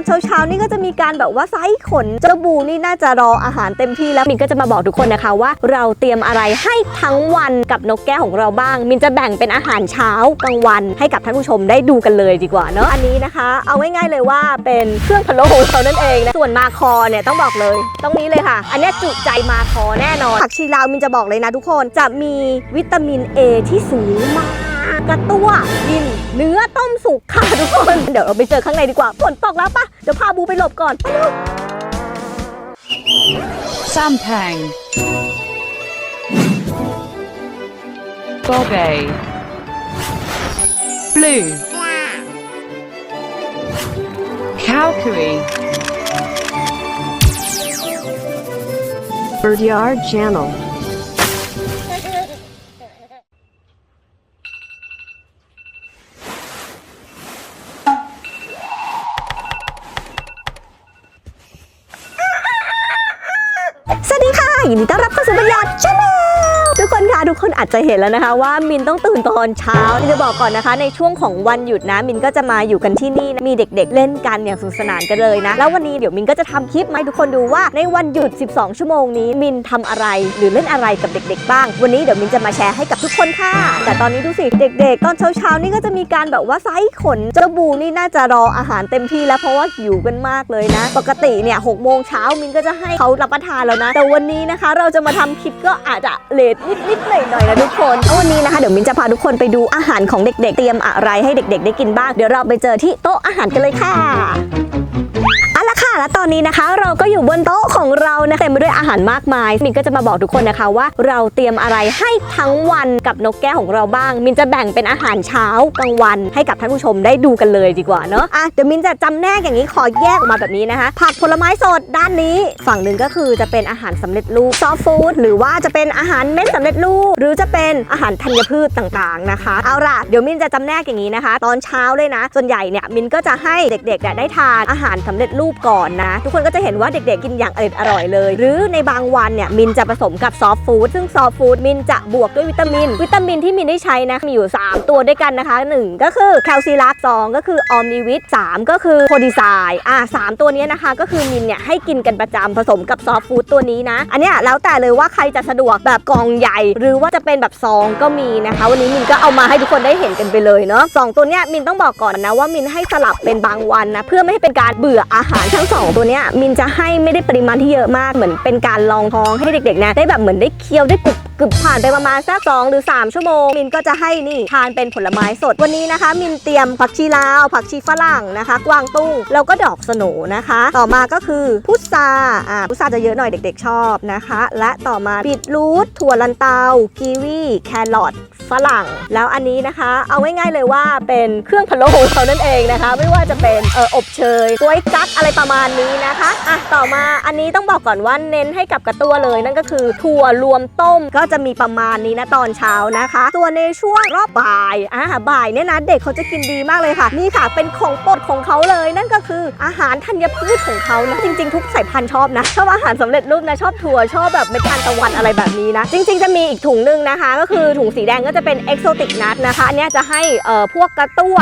อนเช้าๆนี่ก็จะมีการแบบว่าไซส์ขนเจ้าบูนี่น่าจะรออาหารเต็มที่แล้วมินก็จะมาบอกทุกคนนะคะว่า เราเตรียมอะไรให้ทั้งวันกับนกแก้วของเราบ้าง มินจะแบ่งเป็นอาหารเช้ากลางวันให้กับท่านผู้ชมได้ดูกันเลยดีกว่าเนอะอันนี้นะคะ เอาง่ายๆเลยว่าเป็นเครื่องพะโล้ของเรานั่นเองนะส่วนมาคอเนี่ยต้องบอกเลยตรงนี้เลยค่ะ อันนี้จุใจมาคอแน่นอนผักชีลาวมินจะบอกเลยนะทุกคนจะมีวิตามิน A ที่สูงมาก กระตั้วกิน เนื้อต้มสุกค่ะทุกคน เดี๋ยวเราไปเจอข้างในดีกว่าฝนตกแล้วปะเดี๋ยวพาบูไปหลบก่อนไปเร็ว Sampang. Bobe. Blue. Calcary. Birdyard Channel. อาจจะเห็นแล้วนะคะว่ามินต้องตื่นตอนเช้าจะบอกก่อนนะคะ ในช่วงของวันหยุดนะ มินก็จะมาอยู่กันที่นี่นะมีเด็กๆ เล่นกันอย่างสนุกสนานกันเลยนะ แล้ววันนี้เดี๋ยวมินก็จะทำคลิปมาให้ทุกคนดูว่าในวันหยุด 12 ชั่วโมงนี้ มินทำอะไรหรือเล่นอะไรกับเด็ก ๆ บ้าง วันนี้เดี๋ยวมินจะมาแชร์ให้กับทุกคนค่ะ แต่ตอนนี้ดูสิเด็ก ๆ ตอนเช้าๆนี่ก็จะมีการแบบว่าไซส์ขนเจ้าบูนี่น่าจะรออาหารเต็มที่แล้วเพราะว่าหิวกันมากเลยนะ ปกติเนี่ยหกโมงเช้ามินก็จะให้เขารับประทานแล้วนะ แต่วันนี้นะคะ เราจะมาทำคลิปก็อาจจะเลทนิดๆหน่อยๆนะทุกคนวันนี้นะคะเดี๋ยวมินจะพาทุกคนไปดูอาหารของเด็ก ๆ เตรียมอะไรให้เด็ก ๆ ได้กินบ้าง เดี๋ยวเราไปเจอที่โต๊ะอาหารกันเลยค่ะ ค่ะ และตอนนี้นะคะเราก็อยู่บนโต๊ะของเรานะเต็มไปด้วยอาหารมากมาย มินก็จะมาบอกทุกคนนะคะว่า เราเตรียมอะไรให้ทั้งวันกับนกแก้วของเราบ้าง มินจะแบ่งเป็นอาหารเช้ากลางวัน ให้กับท่านผู้ชมได้ดูกันเลยดีกว่าเนาะอะเดี๋ยวมินจะจำแนกอย่างนี้ขอแยกออกมาแบบนี้นะคะ ผักผลไม้สดด้านนี้ ฝั่งหนึ่งก็คือจะเป็นอาหารสำเร็จรูปซอฟฟู้ดหรือว่าจะเป็นอาหารเม็ดสำเร็จรูปหรือจะเป็นอาหารธัญพืชต่างๆนะคะ เอาล่ะเดี๋ยวมินจะจำแนกอย่างนี้นะคะ ตอนเช้าเลยนะ ส่วนใหญ่เนี่ยมินก็จะให้เด็กๆได้ทานอาหารสำเร็จรูปก่อนนะ ทุกคนก็จะเห็นว่าเด็กๆกินอย่างอร่อยอร่อยเลย หรือในบางวันเนี่ยมินจะผสมกับซอฟต์ฟู้ดซึ่งซอฟต์ฟู้ดมินจะบวกด้วยวิตามิน วิตามินที่มินได้ใช้นะมีอยู่ 3 ตัวด้วยกันนะคะ 1 ก็คือแคลซิลักสองก็คือออมนิวิต3ก็คือโพดีไซด์อะสามตัวนี้นะคะก็คือมินเนี่ยให้กินกันประจำผสมกับซอฟต์ฟู้ดตัวนี้นะ อันเนี้ยแล้วแต่เลยว่าใครจะสะดวกแบบกล่องใหญ่ หรือว่าจะเป็นแบบซองก็มีนะคะ วันนี้มินก็เอามาให้ทุกคนได้เห็นกันไปเลยเนาะสองตัวเนี้ยมินต้องบอกก่อนนะว่ามินให้สลับเป็นบางวันนะเพื่อไม่ให้เป็นการเบื่ออาหารทั้งสองตัวเนี้ยมินจะให้ไม่ได้ปริมาณที่เยอะมากเหมือนเป็นการลองท้องให้เด็กๆนี่ยได้แบบเหมือนได้เคี้ยวได้กรุบกรึบผ่านไปประมาณสักสองหรือ 3 ชั่วโมง มินก็จะให้นี่ทานเป็นผลไม้สดวันนี้นะคะ มินเตรียมผักชีลาว ผักชีฝรั่งนะคะ กวางตุ้งแล้วก็ดอกสโหนนะคะ ต่อมาก็คือพุทราอ่าพุทราจะเยอะหน่อยเด็กๆชอบนะคะ และต่อมาบีทรูทถั่วลันเตากีวีแครอท ฝรั่ง แล้วอันนี้นะคะ เอาง่ายๆเลยว่าเป็นเครื่องพะโล้ของเรานั่นเองนะคะ ไม่ว่าจะเป็นเอออบเชยกล้วยกั๊กอะไรประมาณนี้นะคะอะต่อมาอันนี้ต้องบอกก่อนว่าเน้นให้กับกระตัวเลย นั่นก็คือถั่วรวมต้มก็จะมีประมาณนี้นะตอนเช้านะคะส่วนในช่วงรอบบ่ายอะบ่ายเนี่ยนะเด็กเขาจะกินดีมากเลยค่ะนี่ค่ะ เป็นของโปรดของเขาเลย นั่นก็คืออาหารธัญพืชของเขานะจริง ๆ ทุกสายพันธุ์ชอบนะชอบอาหารสำเร็จรูปนะชอบถั่วชอบแบบเม็ดทานตะวันอะไรแบบนี้นะ จริง ๆ จะมีอีกถุงหนึงนะคะ ก็คือถุงสีแดงก็จะเป็นเอ็กโซติกนัทนะคะอันเนี้ยจะให้พวกกระตั้ว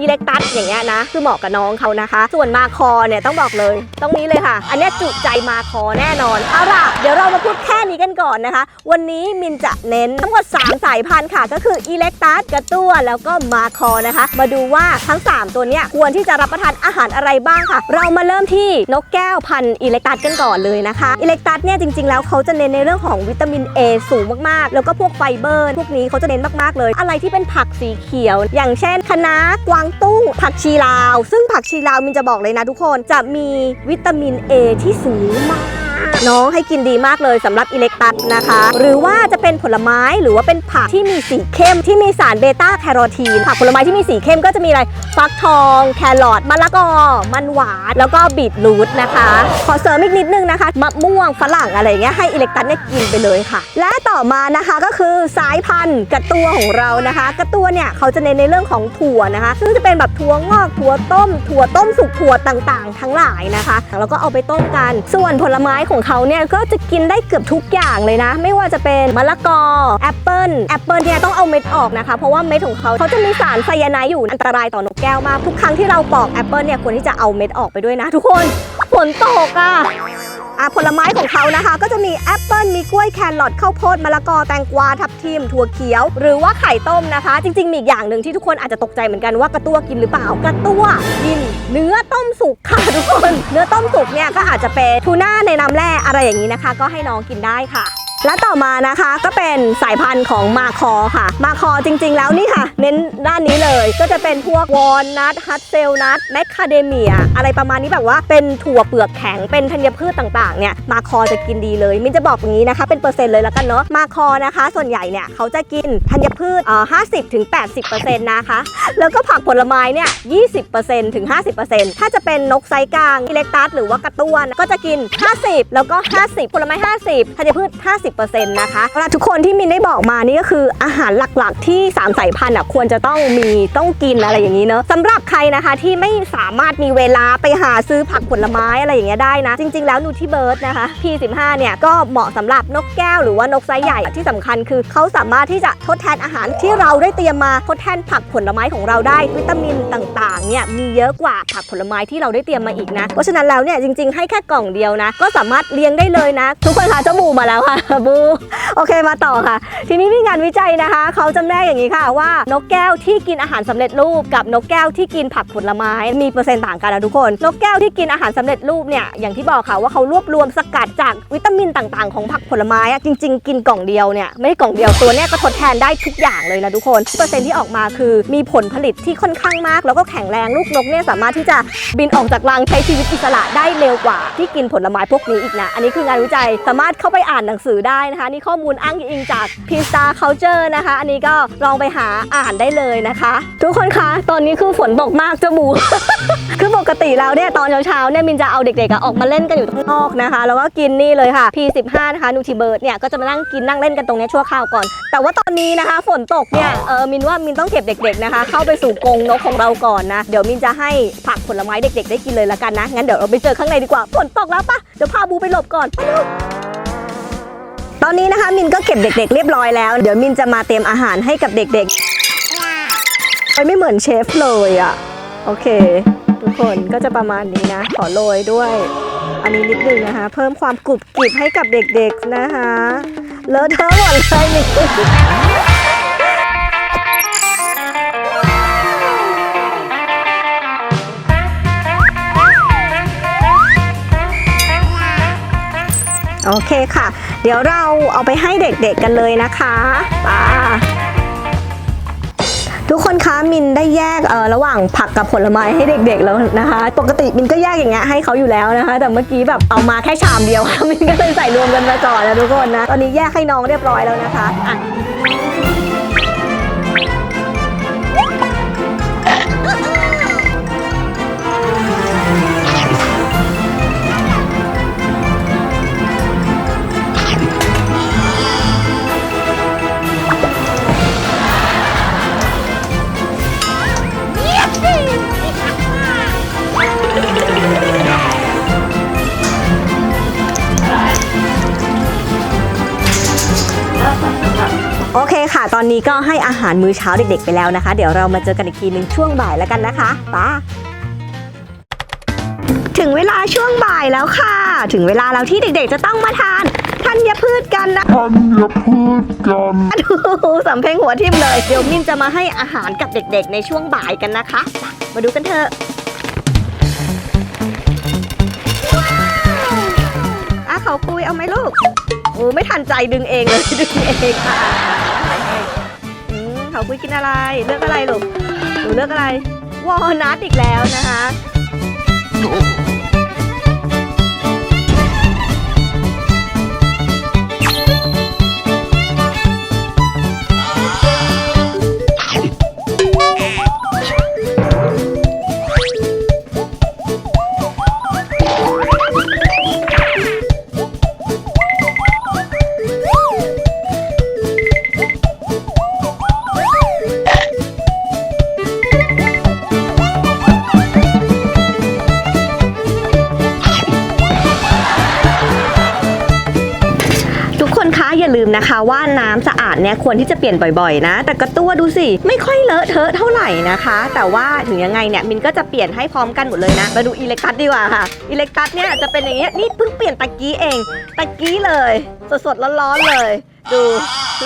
อิเล็กตัสอย่างเงี้ยนะคือเหมาะกับน้องเขานะคะ ส่วนมาคอเนี่ยต้องบอกเลยตรงนี้เลยค่ะ อันนี้จุใจมาคอแน่นอนเอาล่ะเดี๋ยวเรามาพูดแค่นี้กันก่อนนะคะ วันนี้มินจะเน้นทั้งหมด 3 สายพันธุ์ค่ะ ก็คืออิเล็กตัสกระตั้วแล้วก็มาคอนะคะ มาดูว่าทั้ง 3 ตัวเนี้ยควรที่จะรับประทานอาหารอะไรบ้างค่ะ เรามาเริ่มที่นกแก้วพันธุ์อิเล็กตัสกันก่อนเลยนะคะอิเล็กตัสเนี่ยจริงๆ แล้วเขาจะเน้นในเรื่องของวิตามิน A สูงมากๆ แล้วก็พวกไฟเบอร์ พวกนี้เขาจะเน้นมากๆเลย อะไรที่เป็นผักสีเขียว อย่างเช่นคะน้ากวางตุ้ง ผักชีลาว ซึ่งผักชีลาวมินจะบอกเลยนะทุกคนจะมีวิตามิน A ที่สูงมาก น้องให้กินดีมากเลยสำหรับอิเล็กตัสนะคะ หรือว่าจะเป็นผลไม้หรือว่าเป็นผักที่มีสีเข้มที่มีสารเบต้าแคโรทีนผักผลไม้ที่มีสีเข้มก็จะมีอะไรฟักทอง แครอทมะละกอ มันหวานแล้วก็บีทรูทนะคะ ขอเสริมอีกนิดนึงนะคะมะม่วงฝรั่งอะไรเงี้ยให้อิเล็กตัสเนี่ยกินไปเลยค่ะ และต่อมานะคะก็คือสายพันธุ์กระตัวของเรานะคะ กระตัวเนี่ยเขาจะเน้นในเรื่องของถั่วนะคะ ซึ่งจะเป็นแบบถั่วงอกถั่วต้ม ถั่วต้มสุกถั่วต่างๆ ทั้งหลายนะคะ แล้วก็เอาไปต้มกัน ส่วนผลไม้ของเขาเนี่ยก็จะกินได้เกือบทุกอย่างเลยนะ ไม่ว่าจะเป็นมะละกอแอปเปิลแอปเปิลเนี่ยต้องเอาเม็ดออกนะคะ เพราะว่าเม็ดของเขาเขาจะมีสารไซยาไนด์อยู่อันตรายต่อนกแก้วมากทุกครั้งที่เราปอกแอปเปิลเนี่ยควรที่จะเอาเม็ดออกไปด้วยนะ ทุกคนฝนตกอะ อะผลไม้ของเขานะคะ ก็จะมีแอปเปิลมีกล้วยแครอทข้าวโพดมะละกอแตงกวาทับทิมถั่วเขียว หรือว่าไข่ต้มนะคะ จริง ๆ มีอีกอย่างหนึ่งที่ทุกคนอาจจะตกใจเหมือนกันว่ากระตั้วกินหรือเปล่ากระตั้วกินเนื้อต้มสุกค่ะทุกคน เนื้อต้มสุกเนี่ยก็อาจจะเป็นทูน่าในน้ำแร่อะไรอย่างนี้นะคะ ก็ให้น้องกินได้ค่ะ และต่อมานะคะก็เป็นสายพันธุ์ของมาคอค่ะ มาคอจริงๆ แล้วนี่ค่ะ เน้นด้านนี้เลย ก็จะเป็นพวกวอลนัทฮัตเซลนัทแมคคาเดเมีย อะไรประมาณนี้แบบว่าเป็นถั่วเปลือกแข็งเป็นธัญพืชต่างๆเนี่ยมาคอจะกินดีเลยมินจะบอกอย่างนี้นะคะ เป็นเปอร์เซ็นต์เลยแล้วกันเนาะมาคอนะคะ ส่วนใหญ่เนี่ยเขาจะกินธัญพืชเอ่อ50ถึง80%นต์นะคะ แล้วก็ผักผลไม้เนี่ย20%ถึง50%ถ้าจะเป็นนกไซกลางอิเล็กตัสหรือว่ากระต้วนก็จะกิน50แล้วก็50ผลไม้50ธัญพืช50%นะคะเวลาทุกคนที่มินได้บอกมานี่ก็คืออาหารหลักๆ ที่ 3 สายพันธุ์อะควรจะต้องมีต้องกินอะไรอย่างนี้เนอะสำหรับใครนะคะที่ไม่สามารถมีเวลาไปหาซื้อผักผลไม้อะไรอย่างเงี้ยได้นะ จริง ๆ แล้วนูที่เบิร์ดนะคะ P15 เนี่ยก็เหมาะสำหรับนกแก้วหรือว่านกไซส์ใหญ่ที่สำคัญคือเขาสามารถที่จะทดแทนอาหารที่เราได้เตรียมมาทดแทนผักผลไม้ของเราได้วิตามินต่างๆเนี่ยมีเยอะกว่าผักผลไม้ที่เราได้เตรียมมาอีกนะ เพราะฉะนั้นแล้วเนี่ยจริง ๆ ให้แค่กล่องเดียวนะ ก็สามารถเลี้ยงได้เลยนะ ทุกคนคะเจ้าบูมาแล้วค่ะบูโอเคมาต่อค่ะ ทีนี้มีงานวิจัยนะคะ เขาจำแนกอย่างนี้ค่ะว่านกแก้วที่กินอาหารสำเร็จรูปกับนกแก้วที่กินผักผลไม้มีเปอร์เซ็นต์ต่างกันนะทุกคน นกแก้วที่กินอาหารสำเร็จรูปเนี่ยอย่างที่บอกค่ะว่าเขารวบรวมสกัดจากวิตามินต่างๆ ของผักผลไม้อะจริง ๆ กินกล่องเดียวเนี่ยไม่ได้กล่องเดียวตัวเนี้ยก็ทดแทนได้ทุกอย่างเลยนะทุกคนเปอร์เซ็นต์ที่ออกมาคือมีผลผลิตที่ค่อนข้างมาก แล้วก็แข็งแรงลูกนกเนี่ยสามารถที่จะบินออกจากรังใช้ชีวิตอิสระได้เร็วกว่า ที่กินผลไม้พวกนี้อีกนะอันนี้คืองานวิจัยสามารถเข้าไปอ่านหนังสือได้นะคะ นี่ข้อมูลอ้างอิงจาก p i s t a Culture นะคะ อันนี้ก็ลองไปหาอ่านได้เลยนะคะ ทุกคนคะ ตอนนี้คือฝนตกมากจ้าหมูคือปกติแล้วเนี่ยตอนเช้าๆเนี่ยมินจะเอาเด็กๆอะออกมาเล่นกันอยู่ข้างนอกนะคะ แล้วก็กินนี่เลยค่ะ P15 นะคะนูทิเบิร์ดเนี่ยก็จะมานั่งกินนั่งเล่นกันตรงนี้ชั่วคราวก่อน แต่ว่าตอนนี้นะคะ ฝนตกเนี่ยเออมินว่ามินต้องเก็บเด็ก ๆนะคะ เข้าไปสู่กรงนกของเราก่อนนะ เดี๋ยวมินจะให้ผักผลไม้เด็ก ๆ ได้กินเลยละกันนะงั้นเดี๋ยวเราไปเจอข้างในดีกว่าฝนตกแล้วปะเดี๋ยวพาบูไปหลบก่อนไปลูก ตอนนี้นะคะมินก็เก็บเด็กๆเรียบร้อยแล้ว เดี๋ยวมินจะมาเตรียมอาหารให้กับเด็กๆไปไม่เหมือนเชฟเลยอะโอเค ทุกคนก็จะประมาณนี้นะ ขอโรยด้วย อันนี้นิดนึงนะคะ เพิ่มความกรุบกริบให้กับเด็กๆนะคะ เลอะเทอะหมดเลยนี่ โอเคค่ะ เดี๋ยวเราเอาไปให้เด็กๆกันเลยนะคะไป้าทุกคนคะมินได้แยกเออระหว่างผักกับผลไม้ให้เด็กๆแล้วนะคะ ปกติมินก็แยกอย่างเงี้ยให้เขาอยู่แล้วนะคะ แต่เมื่อกี้แบบเอามาแค่ชามเดียวมินก็เลยใส่รวมกันมาก่อนนะทุกคนนะตอนนี้แยกให้น้องเรียบร้อยแล้วนะคะอะ โอเคค่ะ ตอนนี้ก็ให้อาหารมื้อเช้าเด็กๆไปแล้วนะคะ เดี๋ยวเรามาเจอกันอีกทีหนึ่งช่วงบ่ายแล้วกันนะคะป้าถึงเวลาช่วงบ่ายแล้วค่ะ ถึงเวลาแล้วที่เด็กๆจะต้องมาทานธัญพืชกันนะธัญพืชกันดูสำเพ็งหัวทิ่มเลย เดี๋ยวมินจะมาให้อาหารกับเด็กๆ ในช่วงบ่ายกันนะคะ มาดูกันเถอะอะเขาคุยเอาไหมลูกโอ้ไม่ทันใจดึงเองเลยดึงเองค่ะอืม เขาคุยกินอะไร เลือกอะไรลูกหนูเลือกอะไร วอลนัทอีกแล้วนะคะ อย่าลืมนะคะว่าน้ำสะอาดเนี่ยควรที่จะเปลี่ยนบ่อยๆนะ แต่กระตัวดูสิ ไม่ค่อยเลอะเทอะเท่าไหร่นะคะ แต่ว่าถึงยังไงเนี่ยมินก็จะเปลี่ยนให้พร้อมกันหมดเลยนะ มาดูอิเล็กตัสดีกว่าค่ะอิเล็กตัสเนี่ยจะเป็นอย่างเงี้ยนี่เพิ่งเปลี่ยนตะกี้เองตะกี้เลย สดๆร้อนๆเลย ดู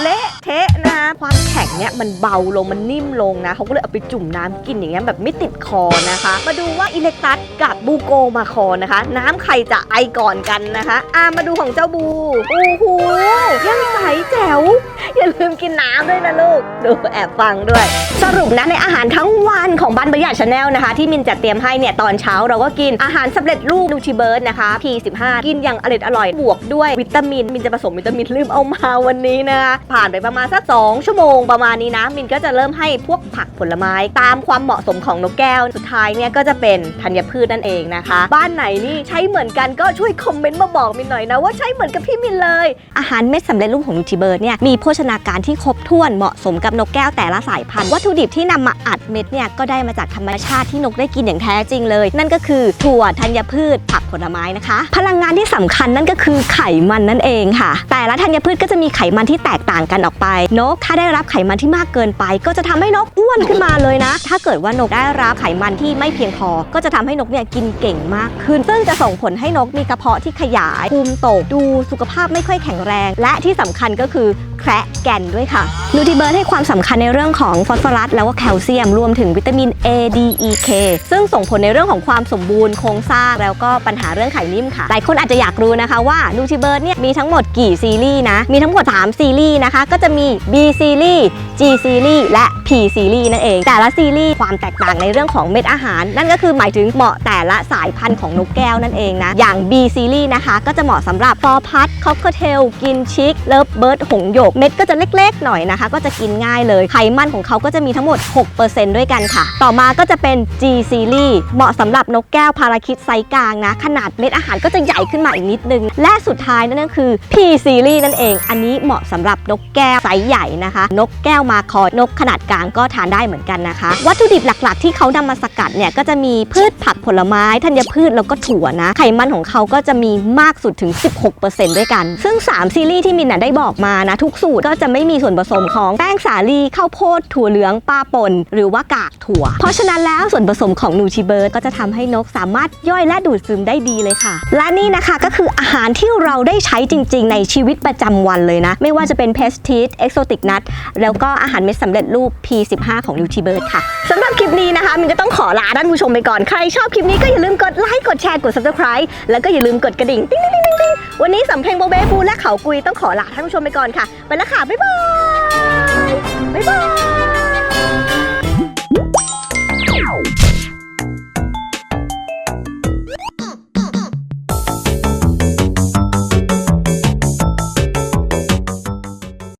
เละเทะนะความแข็งเนี่ยมันเบาลงมันนิ่มลงนะเขาก็เลยเอาไปจุ่มน้ำกินอย่างเงี้ยแบบไม่ติดคอนะคะ มาดูว่าอิเล็กตัสกับบูโกมาคอนะคะ น้ำใครจะไอก่อนกันนะคะอ่ามาดูของเจ้าบูโอ้โหยังใสแจ๋วอย่าลืมกินน้ำด้วยนะลูก ดูแอบฟังด้วย สรุปนะในอาหารทั้งวันของบ้านประหยัดชาแนลนะคะ ที่มินจัดเตรียมให้เนี่ยตอนเช้าเราก็กินอาหารสำเร็จรูปนูทริเบิร์ดนะคะ P15 กินอย่างอร่อยอร่อยบวกด้วยวิตามินมินจะผสมวิตามินลืมเอามาวันนี้นะคะผ่านไปประมาณสัก2ชั่วโมงประมาณนี้นะ มินก็จะเริ่มให้พวกผักผลไม้ตามความเหมาะสมของนกแก้ว สุดท้ายเนี่ยก็จะเป็นธัญพืชนั่นเองนะคะ บ้านไหนนี่ใช้เหมือนกันก็ช่วยคอมเมนต์มาบอกมินหน่อยนะว่าใช้เหมือนกับพี่มินเลย อาหารเม็ดสำเร็จรูปของนูทิเบิร์ดเนี่ยมีโภชนาการที่ครบถ้วนเหมาะสมกับนกแก้วแต่ละสายพันธุ์วัตถุดิบที่นำมาอัดเม็ดเนี่ยก็ได้มาจากธรรมชาติที่นกได้กินอย่างแท้จริงเลย นั่นก็คือถั่วธัญพืช ผักผลไม้นะคะ พลังงานที่สำคัญนั่นก็คือไขมันนั่นเองค่ะ แต่ละธัญพืชก็จะมีไขขมันที่แตกต่างกันออกไป นกถ้าได้รับไขมันที่มากเกินไป ก็จะทำให้นกอ้วนขึ้นมาเลยนะ ถ้าเกิดว่านกได้รับไขมันที่ไม่เพียงพอ ก็จะทำให้นกเนี่ยกินเก่งมากขึ้น ซึ่งจะส่งผลให้นกมีกระเพาะที่ขยายภูมิตกดูสุขภาพไม่ค่อยแข็งแรง และที่สำคัญก็คือแคระแก่นด้วยค่ะนูทิเบิร์ให้ความสำคัญในเรื่องของฟอสฟอรัสแล้วก็แคลเซียมรวมถึงวิตามิน A D E K ซึ่งส่งผลในเรื่องของความสมบูรณ์โครงสร้างแล้วก็ปัญหาเรื่องไขนิ่มค่ะหลายคนอาจจะอยากรู้นะคะว่านูทิเบิร์เนี่ยมีทั้งหมดกี่ซีรีส์นะมีทั้งหมด3 ซีรีส์นะคะ ก็จะมี B ซีรีส์ G ซีรีส์และ P ซีรีส์นั่นเอง แต่ละซีรีส์ความแตกต่างในเรื่องของเม็ดอาหาร นั่นก็คือหมายถึงเหมาะแต่ละสายพันธุ์ของนกแก้วนั่นเองนะ อย่าง B ซีรีส์นะคะ ก็จะเหมาะสำหรับฟอร์พัดคอกเทลกินชิคเลิฟเบิร์ดหงหยก เม็ดก็จะเล็กๆ หน่อยนะคะ ก็จะกินง่ายเลย ไขมันของเขาก็จะมีทั้งหมด 6%ด้วยกันค่ะ ต่อมาก็จะเป็น G ซีรีส์เหมาะสำหรับนกแก้วพาราคิดไซส์กลางนะ ขนาดเม็ดอาหารก็จะใหญ่ขึ้นมาอีกนิดนึง และสุดท้ายนั่นก็คือ P ซีรีส์นั่นเอง อันนี้เหมาะสำหรับนกแก้วไซส์ใหญ่นะคะ นกแก้วมาคอยนกขนาดกลางก็ทานได้เหมือนกันนะคะ วัตถุดิบหลักๆ ที่เขานำมาสกัดเนี่ยก็จะมีพืชผักผลไม้ธัญพืชแล้วก็ถั่วนะ ไขมันของเขาก็จะมีมากสุดถึง 16%ด้วยกัน ซึ่ง 3 ซีรีส์ที่มินน่ะได้บอกมานะ ทุกสูตรก็จะไม่มีส่วนผสมของแป้งสาลีข้าวโพดถั่วเหลืองปลาป่นหรือว่ากากถั่ว เพราะฉะนั้นแล้วส่วนผสมของนูชิเบิร์ดก็จะทำให้นกสามารถย่อยและดูดซึมได้ดีเลยค่ะ และนี่นะคะก็คืออาหารที่เราได้ใช้จริง ๆ ในชีวิตประจำวันเลยนะ ไม่ว่าจะเป็นเพสติสเอ็กโซติกนัทแล้วก็อาหารเม็ดสำเร็จรูป P15 ของยูชิเบิร์ดค่ะสำหรับคลิปนี้นะคะมินก็ต้องขอลาท่านผู้ชมไปก่อน ใครชอบคลิปนี้ก็อย่าลืมกดไลค์กดแชร์กด subscribe แล้วก็อย่าลืมกดกระดิ่งติ๊งติ๊งติ๊งติ๊งวันนี้สำเพ็งโบเบฟูและเขากุยต้องขอลาท่านผู้ชมไปก่อนค่ะไปแล้วค่ะบ๊ายบายบ๊ายบาย